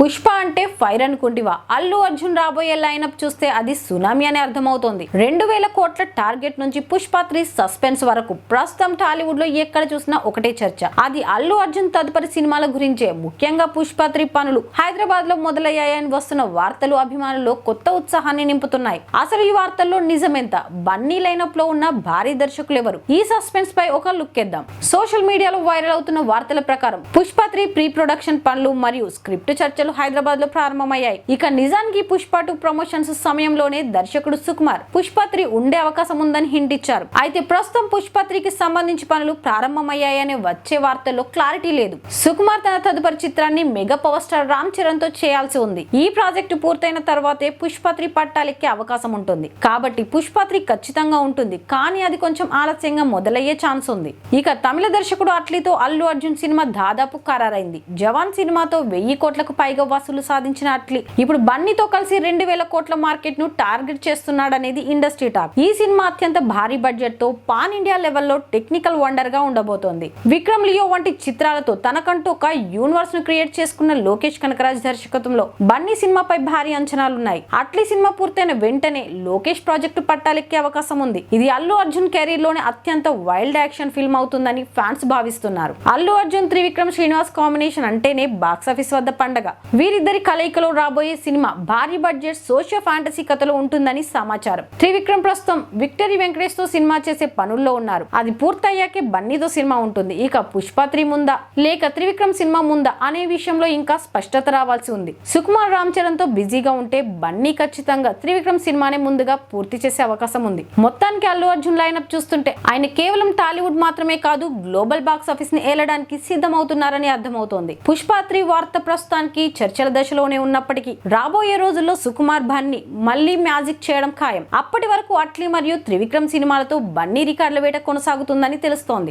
పుష్ప అంటే ఫైర్ అనుకుంటివా? అల్లు అర్జున్ రాబోయే లైనప్ చూస్తే అది సునామీ అని అర్థమవుతోంది. రెండు వేల కోట్ల టార్గెట్ నుంచి పుష్ప త్రీ సస్పెన్స్ వరకు ప్రస్తుతం టాలీవుడ్లో ఎక్కడ చూసినా ఒకటే చర్చ. అది అల్లు అర్జున్ తదుపరి సినిమాల గురించే. ముఖ్యంగా పుష్ప త్రీ పనులు హైదరాబాద్లో మొదలయ్యాయని వస్తున్న వార్తలు అభిమానుల్లో కొత్త ఉత్సాహాన్ని నింపుతున్నాయి. అసలు ఈ వార్తల్లో నిజమెంత? బన్నీ లైనప్లో ఉన్న భారీ దర్శకులు ఎవరు ఈ సస్పెన్స్ పై ఒక లుక్ ఇద్దాం సోషల్ మీడియాలో వైరల్ అవుతున్న వార్తల ప్రకారం పుష్ప త్రీ ప్రీ ప్రొడక్షన్ పనులు మరియు స్క్రిప్ట్ చర్చలు హైదరాబాద్లో ప్రారంభమయ్యాయి. ఇక నిజానికి పుష్ప టూ ప్రమోషన్స్ సమయంలోనే దర్శకుడు సుకుమార్ పుష్ప త్రీ ఉండే అవకాశం ఉందని హింట్ ఇచ్చారు. అయితే ప్రస్తుతం పుష్ప త్రీకి సంబంధించి పనులు ప్రారంభమయ్యాయనే వచ్చే వార్తల్లో క్లారిటీ లేదు. సుకుమార్ తన తదుపరి చిత్రాన్ని మెగా పవర్ స్టార్ రామ్ చరణ్తో చేయాల్సి ఉంది. ఈ ప్రాజెక్టు పూర్తయిన తర్వాతే పుష్ప త్రీ పట్టాలెక్కే అవకాశం ఉంటుంది. కాబట్టి పుష్ప త్రీ ఖచ్చితంగా ఉంటుంది. కానీ అది కొంచెం ఆలస్యంగా మొదలయ్యే ఛాన్స్ ఉంది. ఇక తమిళ దర్శకుడు అట్లీతో అల్లు అర్జున్ సినిమా దాదాపు ఖరారైంది. జవాన్ సినిమాతో వెయ్యి కోట్లకు పైగా వసూలు సాధించిన అట్లీ ఇప్పుడు బన్నీతో కలిసి రెండు వేల కోట్ల మార్కెట్ను టార్గెట్ చేస్తున్నాడనేది ఇండస్ట్రీ టాక్. ఈ సినిమా అత్యంత భారీ బడ్జెట్తో పాన్ ఇండియా లెవెల్లో టెక్నికల్ వండర్గా ఉండబోతోంది. విక్రమ్ లియో వంటి చిత్రాలతో తనకంటూ ఒక యూనివర్స్ను క్రియేట్ చేసుకున్న లోకేష్ కనకరాజ్ దర్శకత్వంలో బన్నీ సినిమాపై భారీ అంచనాలున్నాయి. అట్లీ సినిమా పూర్తయిన వెంటనే లోకేష్ ప్రాజెక్టు పట్టాలెక్కే అవకాశం ఉంది. ఇది అల్లు అర్జున్ కెరీర్లోనే అత్యంత వైల్డ్ యాక్షన్ ఫిల్మ్ అవుతుందని ఫ్యాన్స్ భావిస్తున్నారు. అల్లు అర్జున్ త్రివిక్రమ్ శ్రీనివాస్ కాంబినేషన్ అంటేనే బాక్సాఫీస్ వద్ద పండగ. వీరిద్దరి కలయికలో రాబోయే సినిమా భారీ బడ్జెట్ సోషియో ఫ్యాంటసీ కథలో ఉంటుందని సమాచారం. త్రివిక్రమ్ ప్రస్తుతం విక్టరీ వెంకటేష్తో సినిమా చేసే పనుల్లో ఉన్నారు. అది పూర్తయ్యాకే బన్నీతో సినిమా ఉంటుంది. ఇక పుష్ప త్రీ ముందా? లేక త్రివిక్రమ్ సినిమా ముందా అనే విషయంలో ఇంకా స్పష్టత రావాల్సి ఉంది. సుకుమార్ రామ్ చరణ్తో బిజీగా ఉంటే బన్నీ ఖచ్చితంగా త్రివిక్రమ్ సినిమానే ముందుగా పూర్తి చేసే అవకాశం ఉంది. మొత్తానికి అల్లు అర్జున్ లైనప్ చూస్తుంటే ఆయన కేవలం టాలీవుడ్ మాత్రమే కాదు గ్లోబల్ బాక్స్ ఆఫీస్ని ఏలడానికి సిద్ధమవుతున్నారని అర్థమవుతోంది. పుష్ప త్రీ వార్త ప్రస్తుతానికి చర్చల దశలోనే ఉన్నప్పటికీ రాబోయే రోజుల్లో సుకుమార్ బన్నీ మళ్ళీ మ్యాజిక్ చేయడం ఖాయం. అప్పటి వరకు అట్లీ మరియు త్రివిక్రమ్ సినిమాలతో బన్నీ రికార్డుల వేట కొనసాగుతుందని తెలుస్తోంది.